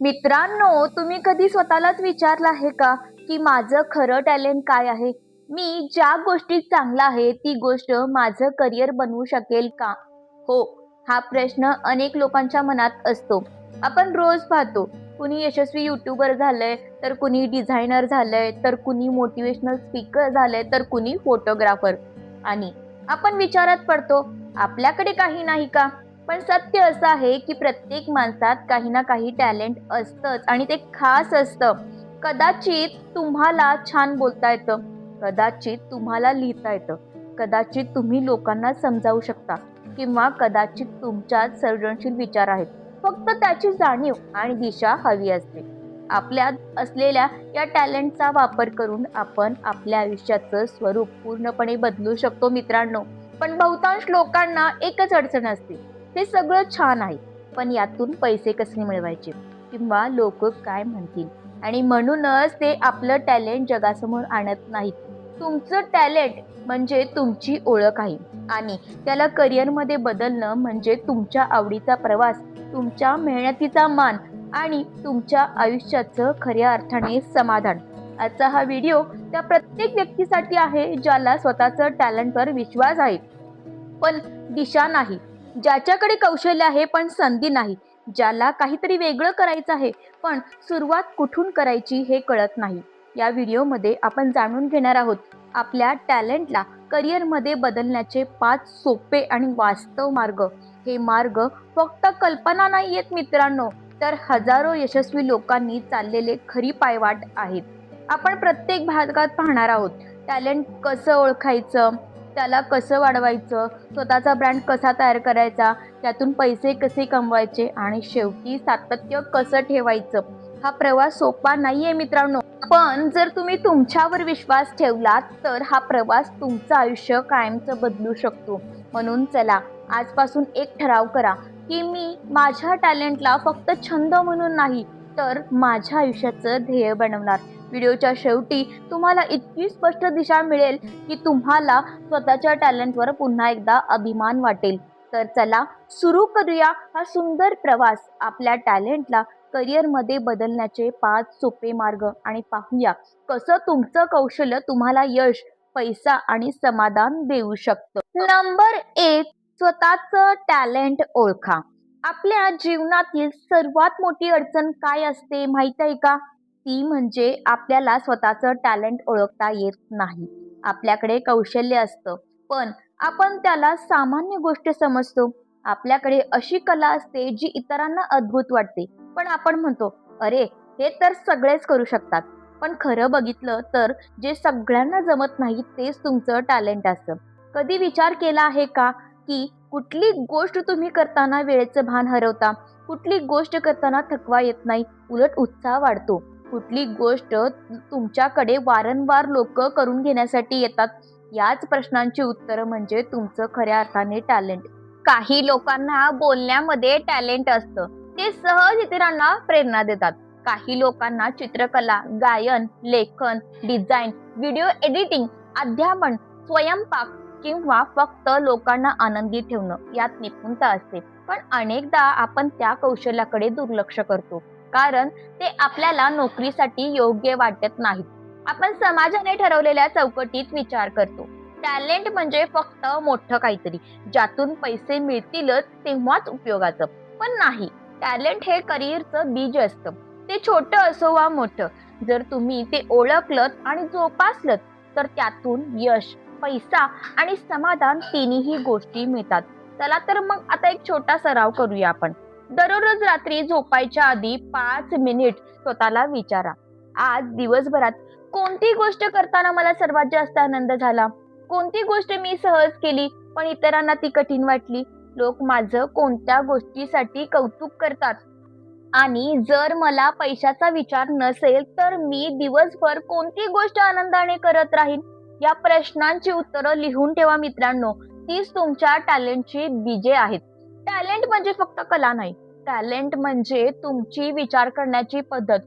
मित्रांनो तुम्ही कधी स्वतःलाच विचारलं आहे का की माझं खरं टॅलेंट काय आहे? मी ज्या गोष्टीत चांगला आहे ती गोष्ट माझं करिअर बनवू शकेल का? हो हा प्रश्न अनेक लोकांच्या मनात असतो. आपण रोज पाहतो कुणी यशस्वी युट्यूबर झालंय तर कुणी डिझायनर झालंय तर कुणी मोटिवेशनल स्पीकर झालंय तर कुणी फोटोग्राफर आणि आपण विचारात पडतो आपल्याकडे काही नाही का? पण सत्य असं आहे की प्रत्येक माणसात काही ना काही टॅलेंट असतंच आणि ते खास असतं. कदाचित तुम्हाला छान बोलता येतं. कदाचित तुम्हाला लिहिता येतं. कदाचित तुम्ही लोकांना समजावू शकता किंवा कदाचित तुमच्यात सर्जनशील विचार आहेत. फक्त त्याची जाणीव आणि दिशा हवी असते. आपल्यात असलेल्या या टॅलेंटचा वापर करून आपण आपल्या आयुष्याचं स्वरूप पूर्णपणे बदलू शकतो मित्रांनो. पण बहुतांश लोकांना एकच अडचण असते. हे सगळं छान आहे. पण यातून पैसे कसे मिळवायचे? किंवा लोक काय म्हणतील? आणि म्हणूनच ते आपलं टॅलेंट जगासमोर आणत नाहीत. तुमचं टॅलेंट म्हणजे तुमची ओळख आहे. आणि त्याला करिअरमध्ये बदलणं म्हणजे तुमच्या आवडीचा प्रवास तुमच्या मेहनतीचा मान आणि तुमच्या आयुष्याचं खऱ्या अर्थाने समाधान. आजचा हा व्हिडिओ त्या प्रत्येक व्यक्तीसाठी आहे ज्याला स्वतःचं टॅलेंटवर विश्वास आहे. पण दिशा नाही. ज्याच्याकडे कौशल्य आहे पण संधी नाही ज्याला काहीतरी वेगळं करायचं आहे पण सुरुवात कुठून करायची हे कळत नाही. या व्हिडिओमध्ये आपण जाणून घेणार आहोत आपल्या टॅलेंटला करिअरमध्ये बदलण्याचे पाच सोपे आणि वास्तव मार्ग. हे मार्ग फक्त कल्पना नाही आहेत मित्रांनो तर हजारो यशस्वी लोकांनी चाललेले खरी पायवाट आहेत. आपण प्रत्येक भागात पाहणार आहोत टॅलेंट कसं ओळखायचं त्याला कसं वाढवायचं? स्वतःचा ब्रँड कसा तयार करायचा? त्यातून पैसे कसे कमवायचे? आणि शेवटी सातत्य कसं ठेवायचं? हा प्रवास सोपा नाही आहे मित्रांनो. पण जर तुम्ही तुमच्यावर विश्वास ठेवलात तर हा प्रवास तुमचं आयुष्य कायमचं बदलू शकतो. म्हणून चला आजपासून एक ठराव करा की मी माझ्या टॅलेंटला फक्त छंद म्हणून नाही तर माझ्या आयुष्याचं ध्येय बनवणार. व्हिडिओच्या शेवटी तुम्हाला इतकी स्पष्ट दिशा मिळेल की तुम्हाला स्वतःच्या टॅलेंटवर पुन्हा एकदा अभिमान वाटेल. तर चला सुरू करूया हा सुंदर प्रवास आपल्या टॅलेंटला करिअरमध्ये बदलण्याचे पाच सोपे मार्ग आणि पाहूया कसं तुमचं कौशल्य तुम्हाला यश पैसा आणि समाधान देऊ शकतं. नंबर एक स्वतःचं टॅलेंट ओळखा. आपल्या जीवनातील सर्वात मोठी अडचण काय असते माहीत आहे का? ती म्हणजे आपल्याला स्वतःचं टॅलेंट ओळखता येत नाही. आपल्याकडे कौशल्य असतं. पण आपण त्याला सामान्य गोष्ट समजतो. आपल्याकडे अशी कला असते जी इतरांना अद्भुत वाटते. पण आपण म्हणतो अरे हे तर सगळेच करू शकतात. पण खरं बघितलं तर जे सगळ्यांना जमत नाही तेच तुमचं टॅलेंट असतं. कधी विचार केला आहे का की कुठली गोष्ट तुम्ही करताना वेळेचं भान हरवता? कुठली गोष्ट करताना थकवा येत नाही? उलट उत्साह वाढतो. कुठली गोष्ट तुमच्याकडे वारंवार लोक करून घेण्यासाठी येतात? याच प्रश्नांची उत्तरं म्हणजे तुमचं खऱ्या अर्थाने टॅलेंट. काही लोकांना बोलण्यामध्ये टॅलेंट असतं. ते सहज इतरांना प्रेरणा देतात. काही लोकांना चित्रकला गायन लेखन डिझाईन व्हिडिओ एडिटिंग अध्यापन स्वयंपाक किंवा फक्त लोकांना आनंदी ठेवणं यात निपुणता असते. पण अनेकदा आपण त्या कौशल्याकडे दुर्लक्ष करतो. कारण ते आपल्याला नोकरीसाठी योग्य वाटत नाहीत. आपण समाजाने ठरवलेल्या चौकटीत विचार करतो. टॅलेंट म्हणजे फक्त मोठं काहीतरी ज्यातून पैसे मिळतीलच तेव्हाच उपयोगाचं. पण नाही टॅलेंट हे करिअरचं बीज असतं. ते छोटं असो वा मोठं. जर तुम्ही ते ओळखलं आणि जोपासलं तर त्यातून यश पैसा आणि समाधान तिन्ही गोष्टी मिळतात. चला तर मग आता एक छोटा सराव करूया आपण. दररोज रात्री झोपायच्या आधी पाच मिनिट स्वतःला विचारा. आज दिवसभरात कोणती गोष्ट करताना मला सर्वात जास्त आनंद झाला? कोणती गोष्ट मी सहज केली पण इतरांना ती कठीण वाटली? लोक माझं कोणत्या गोष्टीसाठी कौतुक करतात? आणि जर मला पैशाचा विचार नसेल तर मी दिवसभर कोणती गोष्ट आनंदाने करत राहीन? या प्रश्नांची उत्तरं लिहून ठेवा मित्रांनो. तीच तुमच्या टॅलेंटची बीजे आहेत. टॅलेंट म्हणजे फक्त कला नाही. टॅलेंट म्हणजे तुमची विचार करण्याची पद्धत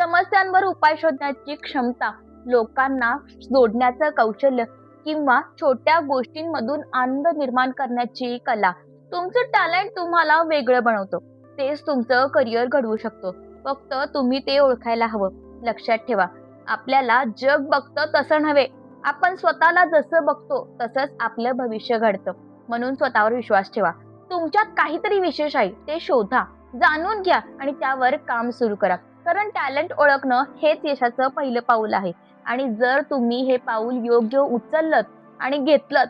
समस्यांवर उपाय शोधण्याची क्षमता लोकांना जोडण्याचं कौशल्य किंवा छोट्या गोष्टींमधून आनंद निर्माण करण्याची कला. तुमचं टॅलेंट तुम्हाला वेगळं बनवतं. तेच तुमचं करिअर घडवू शकतो. फक्त तुम्ही ते ओळखायला हवं. लक्षात ठेवा. आपल्याला जग बघतं तसं नव्हे. आपण स्वतःला जसं बघतो तसंच आपलं भविष्य घडतं. म्हणून स्वतःवर विश्वास ठेवा. तुमच्यात काहीतरी विशेष आहे ते शोधा. जाणून घ्या आणि त्यावर काम सुरू करा. कारण टॅलेंट ओळखणं हेच यशाचं पहिलं पाऊल आहे. आणि जर तुम्ही हे पाऊल योग्य उचललं आणि घेतलं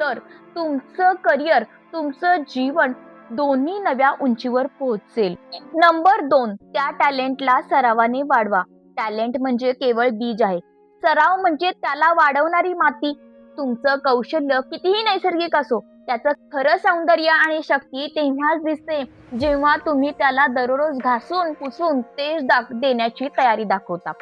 तर तुमचं करिअर तुमचं जीवन दोन्ही नव्या उंचीवर पोहोचेल. नंबर दोन त्या टॅलेंटला सरावाने वाढवा. टॅलेंट म्हणजे केवळ बीज आहे. सराव म्हणजे त्याला वाढवणारी माती. तुमचं कौशल्य कितीही नैसर्गिक असो त्याचं खरं सौंदर्य आणि शक्ती तेव्हाच दिसते जेव्हा तुम्ही त्याला दररोज घासून पुसून तेज दाख देण्याची तयारी दाखवता.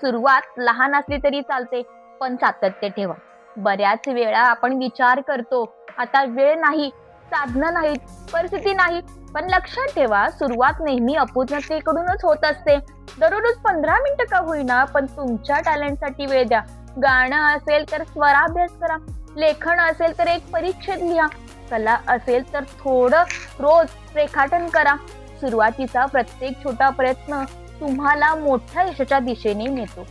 सुरुवात लहान असली तरी चालते पण सातत्य ठेवा. बऱ्याच वेळा आपण विचार करतो आता वेळ नाही साधनं नाहीत परिस्थिती नाही पण लक्षात ठेवा सुरुवात नेहमी अपूर्णतेकडूनच होत असते. दररोज पंधरा मिनिटं का होईना पण तुमच्या टॅलेंटसाठी वेळ द्या. गाणं असेल तर स्वराभ्यास करा. लेखन असेल तर एक परीक्षेत लिहा. कला असेल तर थोडं रोज रेखाटन करा. सुरुवातीचा प्रत्येक छोटा प्रयत्न तुम्हाला मोठ्या यशाच्या दिशेने नेतो.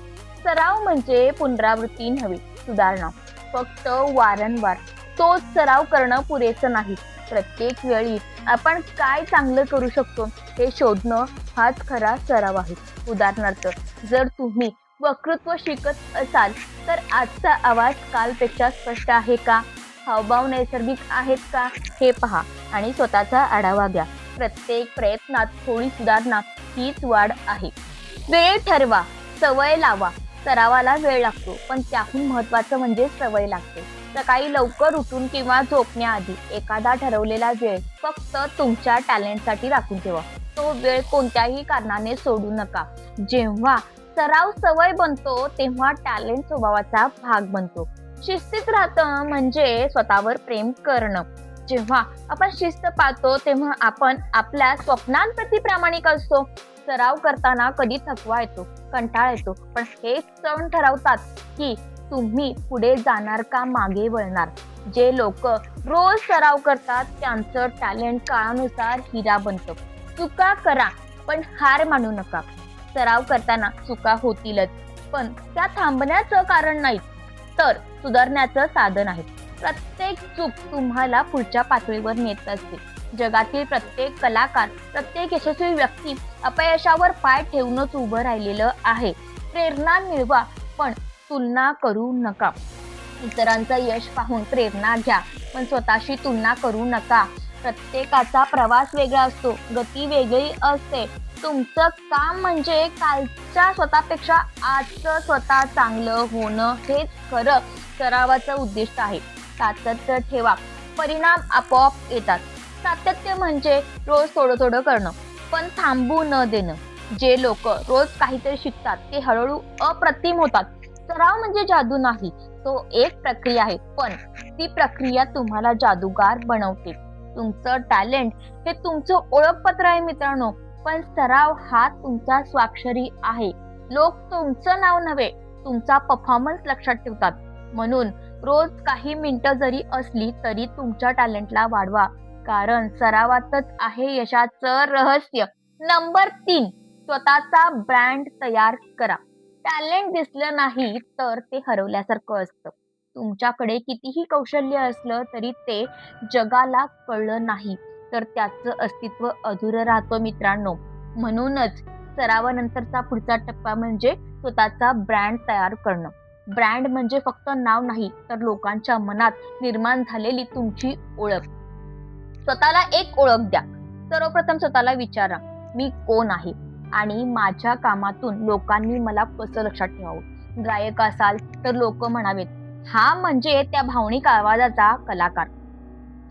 सराव म्हणजे पुनरावृत्ती नव्हे सुधारणा. फक्त वारंवार. तोच सराव करणं पुरेसं नाही. प्रत्येक वेळी आपण काय चांगलं करू शकतो हे शोधणं हाच खरा सराव आहे. उदाहरणार्थ जर तुम्ही वक्तृत्व शिकत असाल तर आजचा आवाज कालपेक्षा स्पष्ट आहे का? हावभाव नैसर्गिक आहेत का? हे पहा आणि स्वतःचा आढावा घ्या. प्रत्येक प्रयत्नात थोडी सुधारणा हीच वाढ आहे. वेळ ठरवा सवय लावा. सरावाला वेळ लागतो पण त्याहून महत्वाचं म्हणजे सवय लागते. सकाळी लवकर उठून किंवा झोपण्याआधी एखादा ठरवलेला वेळ फक्त तुमच्या टॅलेंटसाठी राखून ठेवा. तो वेळ कोणत्याही कारणाने सोडू नका. जेव्हा सराव सवय बनतो तेव्हा टॅलेंट स्वभावाचा भाग बनतो. शिस्तीत राहतं म्हणजे स्वतःवर प्रेम करणं. जेव्हा आपण शिस्त पाळतो तेव्हा आपण आपल्या स्वप्नांप्रती प्रामाणिक असतो. सराव करताना कधी थकवा येतो कंटाळा येतो. पण हे सण ठरवतात की तुम्ही पुढे जाणार का मागे वळणार? जे लोक रोज सराव करतात त्यांचं टॅलेंट काळानुसार हिरा बनतं. चुका करा पण हार मानू नका. सराव करताना चुका होतीलच पण त्या थांबण्याचं कारण नाही. तर सुधारण्याचं साधन आहे. प्रत्येक चूक तुम्हाला पुढच्या पातळीवर नेत असते. जगातील प्रत्येक कलाकार प्रत्येक यशस्वी व्यक्ती अपयशावर पाय ठेवूनच उभं राहिलेलं आहे. प्रेरणा मिळवा पण तुलना करू नका. इतरांचं यश पाहून प्रेरणा घ्या पण स्वतःशी तुलना करू नका. प्रत्येकाचा प्रवास वेगळा असतो गती वेगळी असते. तुमचं काम म्हणजे कालच्या स्वतःपेक्षा आजचं स्वतः चांगलं होणं हेच खरं सरावाचं उद्दिष्ट आहे. सातत्य ठेवा परिणाम आपोआप येतात. सातत्य म्हणजे रोज थोडं थोडं करणं पण थांबू न देणं. जे लोक रोज काहीतरी शिकतात ते हळूहळू अप्रतिम होतात. सराव म्हणजे जादू नाही तो एक प्रक्रिया आहे पण ती प्रक्रिया तुम्हाला जादूगार बनवते. तुमचं टॅलेंट हे तुमचं ओळखपत्र आहे मित्रांनो पण सराव हा तुमचा स्वाक्षरी आहे. लोक तुमचं नाव नव्हे तुमचा परफॉर्मन्स लक्षात ठेवतात. म्हणून रोज काही मिनिटं जरी असली तरी तुमच्या टॅलेंटला वाढवा. कारण सरावातच आहे यशाचं रहस्य. नंबर तीन स्वतःचा ब्रँड तयार करा. टॅलेंट दिसलं नाही तर ते हरवल्यासारखं असतं. तुमच्याकडे कितीही कौशल्य असलं तरी ते जगाला कळलं नाही तर त्याचं अस्तित्व अधुरं राहतं मित्रांनो. म्हणूनच सरावानंतरचा पुढचा टप्पा म्हणजे स्वतःचा ब्रँड तयार करणं. ब्रँड म्हणजे फक्त नाव नाही तर लोकांच्या मनात निर्माण झालेली तुमची ओळख. स्वतःला एक ओळख द्या. सर्वप्रथम स्वतःला विचारा मी कोण आहे? आणि माझ्या कामातून लोकांनी मला कसं लक्षात ठेवावं? गायक असाल तर लोक म्हणावेत हा म्हणजे त्या भावनिक आवाजाचा कलाकार.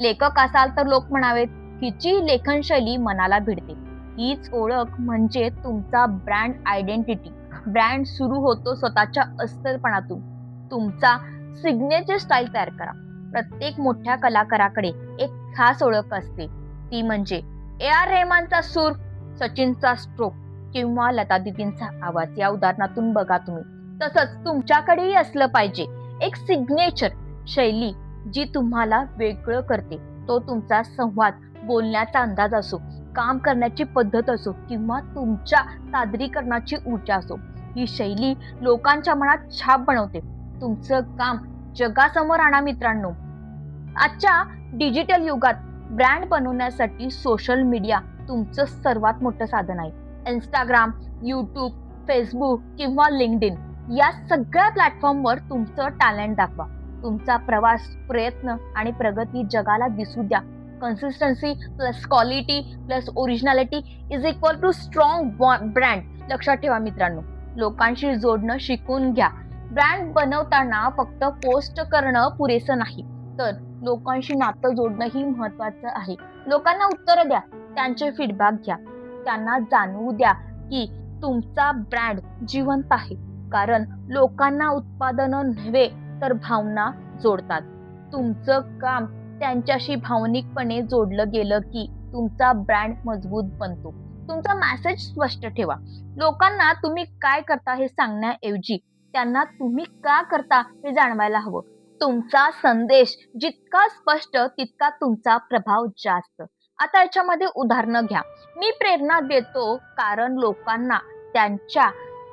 लेखक असाल तर लोक म्हणावेत हिची लेखनशैली मनाला भिडते. हीच ओळख म्हणजे तुमचा ब्रँड आयडेंटिटी. ब्रँड सुरू होतो स्वतःच्या अस्तरपणातून तुमचा सिग्नेचर स्टाईल तयार करा. प्रत्येक मोठ्या कलाकाराकडे एक खास ओळख असते. ती म्हणजे ए आर रेहमानचा सूर सचिनचा स्ट्रोक. किंवा लता दिदींचा आवाज या उदाहरणातून बघा तुम्ही. तसंच तुमच्याकडेही असलं पाहिजे. एक सिग्नेचर शैली जी तुम्हाला वेगळं करते. तो तुमचा संवाद बोलण्याचा अंदाज असो काम करण्याची पद्धत असो किंवा तुमच्या सादरीकरणाची ऊर्जा असो ही शैली लोकांच्या मनात छाप बनवते. तुमचं काम जगासमोर आणा मित्रांनो. आजच्या डिजिटल युगात ब्रँड बनवण्यासाठी सोशल मीडिया तुमचं सर्वात मोठं साधन आहे. इंस्टाग्राम यूट्यूब फेसबुक किंवा लिंक्डइन या सगळ्या प्लॅटफॉर्मवर तुमचं टॅलेंट दाखवा. तुमचा प्रवास प्रयत्न आणि प्रगती जगाला दिसू द्या. Consistency plus quality plus originality is equal to strong brand लक्षात ठेवा मित्रांनो. लोकांशी जोडणं शिकून घ्या. ब्रँड बनवताना फक्त पोस्ट करणं पुरेसं नाही तर लोकांशी नातं जोडणंही महत्वाचं आहे. लोकांना उत्तरं द्या त्यांचे फीडबॅक घ्या. त्यांना जाणवू द्या की तुमचा ब्रँड जिवंत आहे. कारण लोकांना उत्पादनं नव्हे तर भावना जोडतात. तुमचं काम त्यांच्याशी भावनिकपणे जोडलं गेलं की तुमचा ब्रँड मजबूत बनतो. तुमचा मॅसेज स्पष्ट ठेवा. लोकांना तुम्ही काय करता हे सांगण्याऐवजी त्यांना तुम्ही का करता हे जाणवायला हवं. तुमचा संदेश जितका स्पष्ट तितका तुमचा प्रभाव जास्त. आता याच्यामध्ये उदाहरणं घ्या. मी प्रेरणा देतो कारण लोकांना त्यांच्या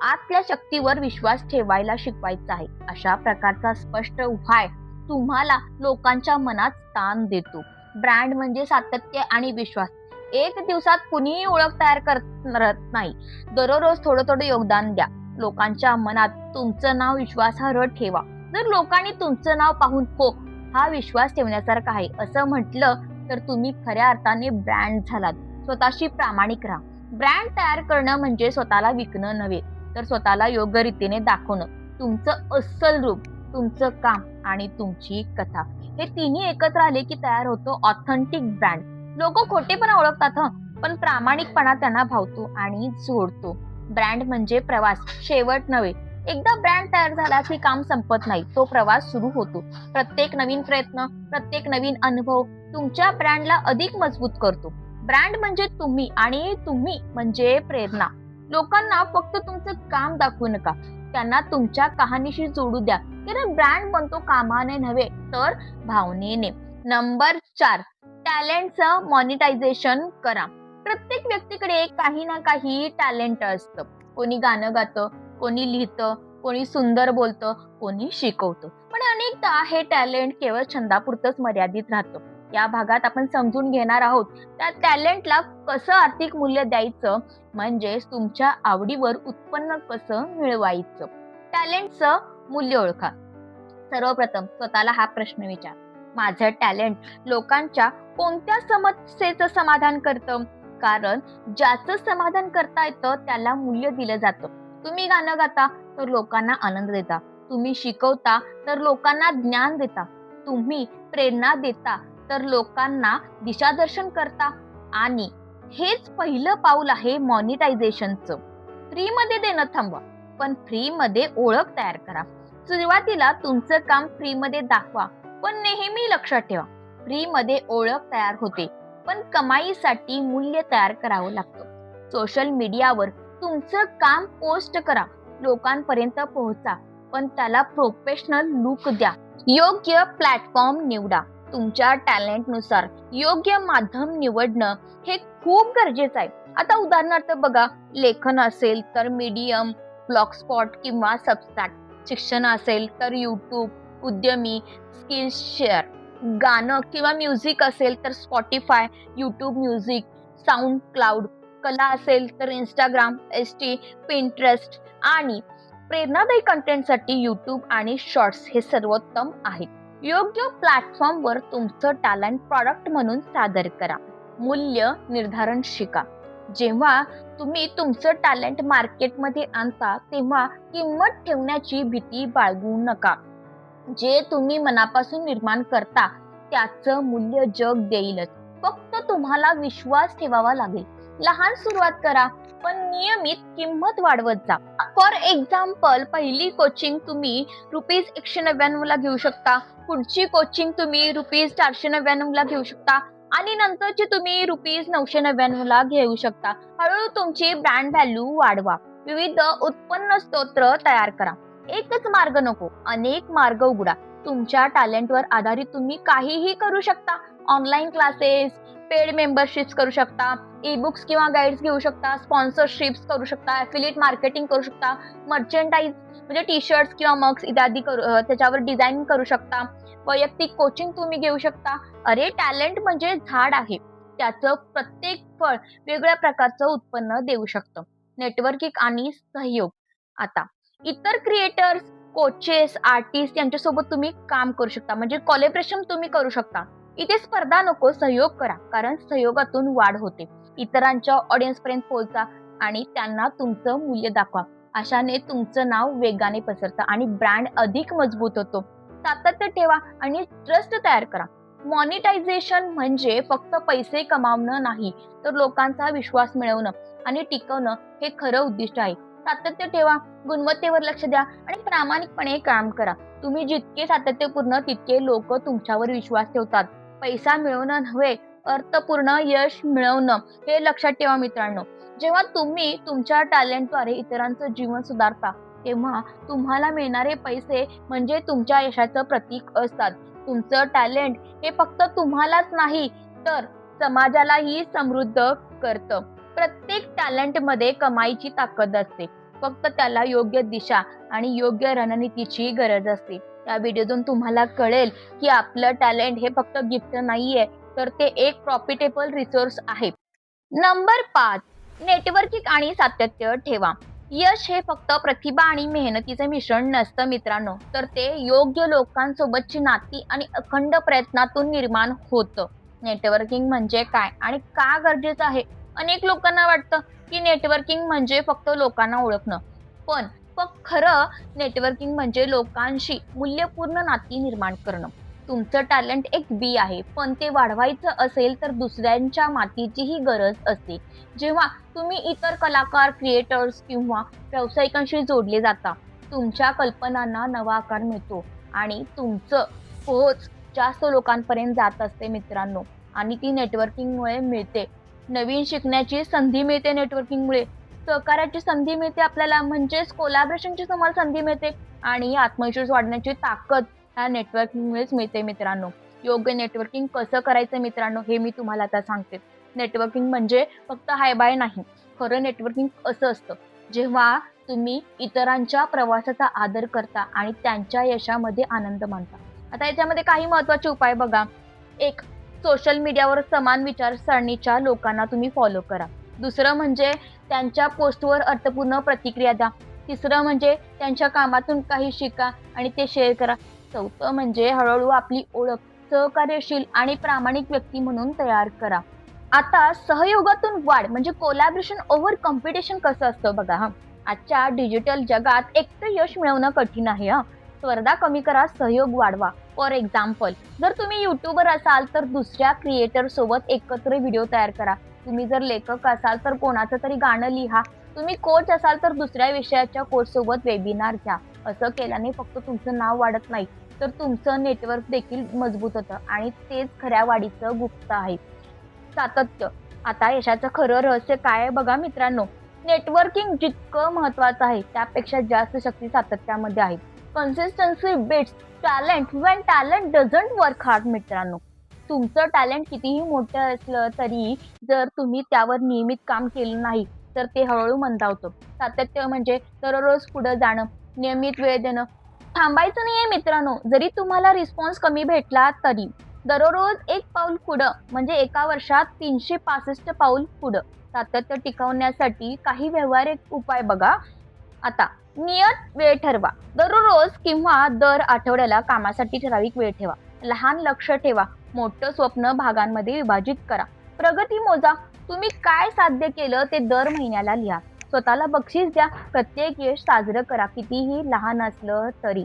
आतल्या शक्तीवर विश्वास ठेवायला शिकवायचा आहे. अशा प्रकारचा स्पष्ट उपाय तुम्हाला लोकांच्या मनात स्थान देतो. ब्रँड म्हणजे सातत्य आणि विश्वास. एक दिवसात कुणीही ओळख तयार करत नाही. दररोज थोडं थोडं योगदान द्या. लोकांच्या मनात तुमचं नाव विश्वासार्ह ठेवा. जर लोकांनी तुमचं नाव पाहून हो हा विश्वास ठेवण्यासारखा आहे असं म्हटलं तर तुम्ही खऱ्या अर्थाने ब्रँड झालात. स्वतःशी प्रामाणिक राहा. ब्रँड तयार करणं म्हणजे स्वतःला विकणं नव्हे तर स्वतःला योग्य रीतीने दाखवणं. तुमचं अस्सल रूप तुमचं काम आणि तुमची कथा. हे तिन्ही एकत्र आले की तयार होतो ऑथेंटिक ब्रँड लोक खोटेपणा ओळखतात हं. पण प्रामाणिकपणा त्यांना भावतो आणि जोडतो. ब्रँड म्हणजे प्रवास शेवट नव्हे एकदा ब्रँड तयार झाला की काम संपत नाही. तो प्रवास सुरू होतो. प्रत्येक नवीन प्रयत्न प्रत्येक नवीन अनुभव तुमच्या ब्रँडला अधिक मजबूत करतो. ब्रँड म्हणजे तुम्ही आणि तुम्ही म्हणजे प्रेरणा. लोकांना फक्त तुमचं काम दाखवू नका. त्यांना तुमच्या कहाणीशी जोडू द्या. कारण ब्रँड बनतो कामाने नव्हे तर भावनेने. नंबर चार टॅलेंटचं मॉनिटायझेशन करा. प्रत्येक व्यक्तीकडे काही ना काही टॅलेंट असतं. कोणी गाणं गातं कोणी लिहितं कोणी सुंदर बोलतं कोणी शिकवतं. पण अनेकदा हे टॅलेंट केवळ छंदापुरतच मर्यादित राहतं. या भागात आपण समजून घेणार आहोत त्या टॅलेंटला कसं आर्थिक मूल्य द्यायचं म्हणजेच तुमच्या आवडीवर उत्पन्न कसं मिळवायचं. टॅलेंटचं मूल्य ओळखा. सर्वप्रथम स्वतःला हा प्रश्न विचार. माझं टॅलेंट लोकांच्या कोणत्या समस्येचं समाधान करतं? कारण ज्याचं समाधान करता येतं त्याला मूल्य दिलं जातं. तुम्ही गाणं गाता तर लोकांना आनंद देता. तुम्ही शिकवता तर लोकांना ज्ञान देता. तुम्ही प्रेरणा देता तर लोकांना दिशादर्शन करता. आणि हेच पहिलं पाऊल आहे मॉनिटायझेशनचं फ्रीमध्ये देणं थांबवा पण फ्रीमध्ये ओळख तयार करा. सुरुवातीला तुमचं काम फ्रीमध्ये दाखवा पण नेहमी लक्षात ठेवा. फ्रीमध्ये ओळख तयार होते पण कमाईसाठी मूल्य तयार करावं लागतं. सोशल मीडियावर तुमचं काम पोस्ट करा लोकांपर्यंत पोहोचा पण त्याला प्रोफेशनल लुक द्या. योग्य प्लॅटफॉर्म निवडा. तुमच्या टॅलेंटनुसार योग्य माध्यम निवडणं हे खूप गरजेचं आहे. आता उदाहरणार्थ बघा लेखन असेल तर मीडियम ब्लॉक स्पॉट किंवा सबस्टॅट शिक्षण असेल तर यूट्यूब उद्यमी स्किल शेअर गाणं किंवा म्युझिक असेल तर Spotify YouTube music SoundCloud कला असेल तर इंस्टाग्राम एस टी पिंटरेस्ट आणि प्रेरणादायी कंटेंटसाठी यूट्यूब आणि शॉर्ट्स हे सर्वोत्तम आहेत. योग्य प्लॅटफॉर्मवर तुमचं टॅलेंट प्रॉडक्ट म्हणून सादर करा. मूल्य निर्धारण शिका. जेव्हा तुम्ही तुमचं टॅलेंट मार्केटमध्ये आणता तेव्हा किंमत ठेवण्याची भीती बाळगू नका. जे तुम्ही मनापासून निर्माण करता त्याचं मूल्य जग देईलच. फक्त तुम्हाला विश्वास ठेवावा लागेल. लहान सुरुवात करा पण नियमित किंमत वाढवत जा. फॉर एक्झाम्पल पहिली कोचिंग तुम्ही रुपीज एकशे नव्याण्णव ला घेऊ शकता. पुढची कोचिंग तुम्ही रुपीज चारशे नव्याण्णव ला घेऊ शकता. आणि नंतरची तुम्ही रुपीज नऊशे नव्याण्णव ला घेऊ शकता. हळूहळू तुमची ब्रँड व्हॅल्यू वाढवा. विविध उत्पन्न स्तोत्र तयार करा. एकच मार्ग नको अनेक मार्ग उघडा. तुमच्या टॅलेंटवर आधारित तुम्ही काहीही करू शकता. ऑनलाईन क्लासेस पेड मेंबरशिप्स करू शकता ई बुक्स किंवा गाईड्स घेऊ शकता स्पॉन्सरशिप्स करू शकता ॲफिलिएट मार्केटिंग करू शकता मर्चंटाईज म्हणजे टी शर्ट्स किंवा मग्स इत्यादी करू त्याच्यावर डिझाईन करू शकता. वैयक्तिक कोचिंग तुम्ही घेऊ शकता. अरे टॅलेंट म्हणजे झाड आहे. त्याचं प्रत्येक फळ वेगळ्या प्रकारचं उत्पन्न देऊ शकतं. नेटवर्किंग आणि सहयोग. आता इतर क्रिएटर्स कोचेस आर्टिस्ट यांच्यासोबत तुम्ही काम करू शकता. म्हणजे कॉलेब्रेशन तुम्ही करू शकता. इथे स्पर्धा नको सहयोग करा. कारण सहयोगातून वाढ होते. इतरांच्या ऑडियन्स पर्यंत पोहोचा आणि त्यांना तुमचं मूल्य दाखवा. अशाने तुमचं नाव वेगाने पसरतं आणि ब्रँड अधिक मजबूत होतो. सातत्य ठेवा आणि ट्रस्ट तयार करा. मॉनिटायझेशन म्हणजे फक्त पैसे कमावणं नाही तर लोकांचा विश्वास मिळवणं आणि टिकवणं हे खरं उद्दिष्ट आहे. सातत्य ठेवा गुणवत्तेवर लक्ष द्या आणि प्रामाणिकपणे काम करा. तुम्ही जितके सातत्यपूर्ण तितके लोक तुमच्यावर विश्वास ठेवतात. पैसा मिळवणं नव्हे अर्थपूर्ण यश मिळवणं हे लक्षात ठेवा मित्रांनो. जेव्हा तुम्ही तुमच्या टॅलेंटद्वारे इतरांचं जीवन सुधारता तेव्हा तुम्हाला मिळणारे पैसे म्हणजे तुमच्या यशाचं प्रतीक असतात. तुमचं टॅलेंट हे फक्त तुम्हालाच नाही तर समाजालाही समृद्ध करतं. प्रत्येक टॅलेंटमध्ये कमाईची ताकद असते. फक्त त्याला योग्य दिशा आणि योग्य रणनीतीची गरज असते. या व्हिडिओतून तुम्हाला कळेल की आपलं टॅलेंट हे फक्त गिफ्ट नाहीये तर ते एक प्रॉफिटेबल रिसोर्स आहे. नंबर पाच नेटवर्किंग आणि सातत्य ठेवा. यश हे फक्त प्रतिभा आणि मेहनतीचे मिश्रण नसतं मित्रांनो तर ते योग्य लोकांसोबतची नाती आणि अखंड प्रयत्नातून निर्माण होतं. नेटवर्किंग म्हणजे काय आणि का गरजेचं आहे? अनेक लोकांना वाटतं की नेटवर्किंग म्हणजे फक्त लोकांना ओळखणं. पण पण खरं नेटवर्किंग म्हणजे लोकांशी मूल्यपूर्ण नाती निर्माण करणं. तुमचं टॅलेंट एक बी आहे पण ते वाढवायचं असेल तर दुसऱ्यांच्या मातीचीही गरज असते. जेव्हा तुम्ही इतर कलाकार क्रिएटर्स किंवा व्यावसायिकांशी जोडले जाता तुमच्या कल्पनांना नवा आकार मिळतो आणि तुमचं पोहोच जास्त लोकांपर्यंत जात असते मित्रांनो. आणि ती नेटवर्किंगमुळे मिळते. नवीन शिकण्याची संधी मिळते नेटवर्किंगमुळे सहकार्याची संधी मिळते आपल्याला म्हणजेच कोलॅबरेशनची तुम्हाला संधी मिळते आणि आत्मविश्वास वाढण्याची ताकद ह्या नेटवर्किंगमुळेच मिळते मित्रांनो. योग्य नेटवर्किंग कसं करायचं मित्रांनो हे मी तुम्हाला आता सांगते. नेटवर्किंग म्हणजे फक्त हाय बाय नाही खरं नेटवर्किंग असं असतं. जेव्हा तुम्ही इतरांच्या प्रवासाचा आदर करता आणि त्यांच्या यशामध्ये आनंद मानता. आता याच्यामध्ये काही महत्त्वाचे उपाय बघा. एक सोशल मीडियावर समान विचारसरणीच्या लोकांना तुम्ही फॉलो करा. दुसरं म्हणजे त्यांच्या पोस्टवर अर्थपूर्ण प्रतिक्रिया द्या. तिसरं म्हणजे त्यांच्या कामातून काही शिका आणि ते शेअर करा. चौथं म्हणजे हळूहळू आपली ओळख सहकार्यशील आणि प्रामाणिक व्यक्ती म्हणून तयार करा. आता सहयोगातून वाढ म्हणजे कोलॅबरेशन ओव्हर कॉम्पिटिशन कसं असतं बघा हा. आजच्या डिजिटल जगात एकटं यश मिळवणं कठीण आहे हा. स्पर्धा कमी करा सहयोग वाढवा. फॉर एक्झाम्पल जर तुम्ही युट्यूबर असाल तर दुसऱ्या क्रिएटर सोबत एकत्र व्हिडिओ तयार करा. तुम्ही जर लेखक असाल तर कोणाचं तरी गाणं लिहा. तुम्ही कोच असाल तर दुसऱ्या विषयाच्या कोच सोबत वेबिनार घ्या. असं केल्याने फक्त तुमचं नाव वाढत नाही तर तुमचं नेटवर्क देखील मजबूत होतं आणि तेच खऱ्या वाढीचं गुप्त आहे. सातत्य. आता यशाचं खरं रहस्य काय बघा मित्रांनो. नेटवर्किंग जितकं महत्वाचं आहे त्यापेक्षा जास्त शक्ती सातत्यामध्ये आहे. Consistency beats talent when talent doesn't work hard मित्रांनो. तुमचं टॅलेंट कितीही मोठं असलं तरी जर तुम्ही त्यावर नियमित काम केलं नाही तर ते हळूहळू मंदावतं. सातत्य म्हणजे दररोज पुढं जाणं नियमित वेळ देणं. थांबायचं नाहीये मित्रांनो. जरी तुम्हाला रिस्पॉन्स कमी भेटला तरी. दररोज एक पाऊल पुढं म्हणजे एका वर्षात तीनशे पासष्ट पाऊल पुढं. सातत्य टिकवण्यासाठी काही व्यवहारिक उपाय बघा. आता नियत वेळ ठरवा. दररोज किंवा दर आठवड्याला कामासाठी ठराविक वेळ ठेवा. लहान लक्ष ठेवा. मोठं स्वप्न भागांमध्ये विभाजित करा. प्रगती मोजा. तुम्ही काय साध्य केलं ते दर महिन्याला लिहा. स्वतःला बक्षीस द्या. प्रत्येक यश साजरं करा. कितीही लहान असलं तरी.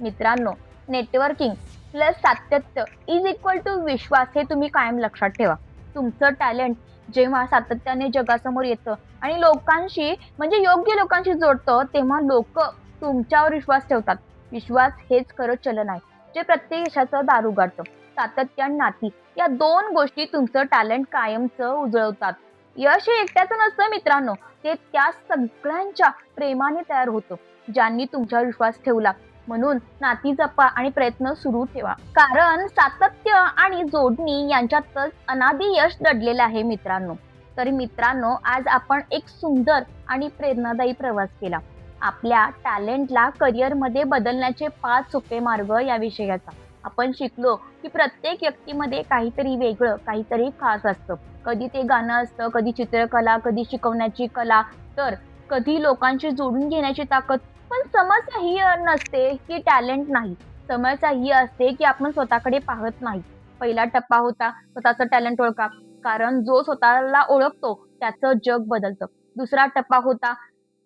मित्रांनो नेटवर्किंग प्लस सातत्य इज इक्वल टू विश्वास हे तुम्ही कायम लक्षात ठेवा. तुमचं टॅलेंट जेव्हा सातत्याने जगासमोर येतं आणि लोकांशी म्हणजे योग्य लोकांशी जोडतं तेव्हा लोक तुमच्यावर विश्वास ठेवतात. विश्वास हेच खरं चलन आहे जे प्रत्येक यशाचं दारू गाठतं सातत्य आणि नाती या दोन गोष्टी तुमचं टॅलेंट कायमचं उजळवतात. यश हे एकट्याचं नसतं मित्रांनो ते त्या सगळ्यांच्या प्रेमाने तयार होतं ज्यांनी तुमच्यावर विश्वास ठेवला. म्हणून नाती जपा आणि प्रयत्न सुरू ठेवा. कारण सातत्य आणि जोडणी यांच्यातच अनादी यश दडलेलं आहे मित्रांनो. तर मित्रांनो आज आपण एक सुंदर आणि प्रेरणादायी प्रवास केला. आपल्या टॅलेंटला करिअरमध्ये बदलण्याचे पाच सोपे मार्ग या विषयाचा. आपण शिकलो की प्रत्येक व्यक्तीमध्ये काहीतरी वेगळं काहीतरी खास असतं. कधी ते गाणं असतं कधी चित्रकला कधी शिकवण्याची कला. तर कधी लोकांशी जोडून घेण्याची ताकद पण समस्या ही नसते की टॅलेंट नाही. समस्या ही असते की आपण स्वतःकडे पाहत नाही. पहिला टप्पा होता स्वतःचं टॅलेंट ओळखा. कारण जो स्वतःला ओळखतो त्याचं जग बदलतं. दुसरा टप्पा होता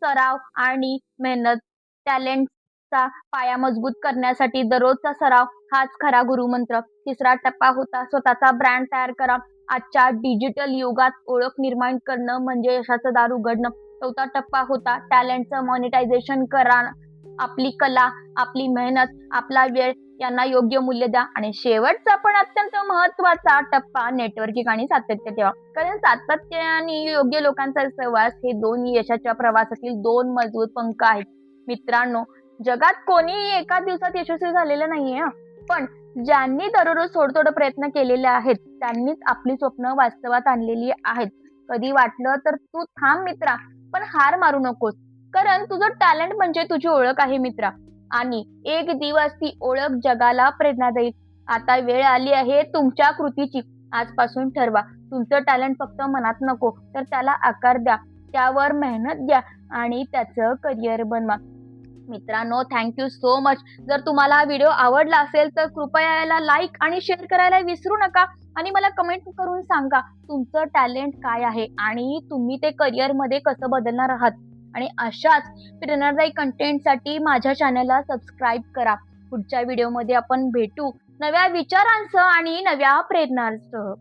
सराव आणि मेहनत. टॅलेंटचा पाया मजबूत करण्यासाठी दररोजचा सराव हाच खरा गुरुमंत्र तिसरा टप्पा होता स्वतःचा ब्रँड तयार करा. आजच्या डिजिटल युगात ओळख निर्माण करणं म्हणजे यशाचं दार उघडणं. चौथा टप्पा होता. टॅलेंटचं मॉनिटायझेशन करा. आपली कला आपली मेहनत आपला वेळ यांना योग्य मूल्य द्या. आणि शेवटचा पण अत्यंत महत्त्वाचा टप्पा नेटवर्किंग आणि सातत्य ठेवा. कारण सातत्य आणि योग्य लोकांचा सहवास हे दोन यशाच्या प्रवासातील दोन मजबूत पंख आहेत. मित्रांनो जगात कोणीही एका दिवसात यशस्वी झालेलं नाहीये पण ज्यांनी दररोज थोडं थोडं प्रयत्न केलेले आहेत त्यांनीच आपली स्वप्न वास्तवात आणलेली आहेत. कधी वाटलं तर तू थांब मित्रा. पण हार मारू नकोस. कारण तुझं टॅलेंट म्हणजे तुझी ओळख आहे मित्रा. आणि एक दिवस ती ओळख जगाला प्रेरणा देईल. आता वेळ आली आहे तुमच्या कृतीची. आजपासून ठरवा. तुमचं टॅलेंट फक्त मनात नको तर त्याला आकार द्या. त्यावर मेहनत द्या आणि त्याचं करिअर बनवा. मित्रांनो थँक्यू सो मच जर तुम्हाला हा व्हिडिओ आवडला असेल तर कृपया याला लाईक आणि शेअर करायला विसरू नका. आणि मला कमेंट करून सांगा तुमचं टॅलेंट काय आहे आणि तुम्ही ते करिअरमध्ये कसं बदलणार आहात? आणि अशाच प्रेरणादायी कंटेंटसाठी माझ्या चॅनलला सबस्क्राईब करा. पुढच्या व्हिडिओमध्ये आपण भेटू नव्या विचारांसह आणि नव्या प्रेरणांसह.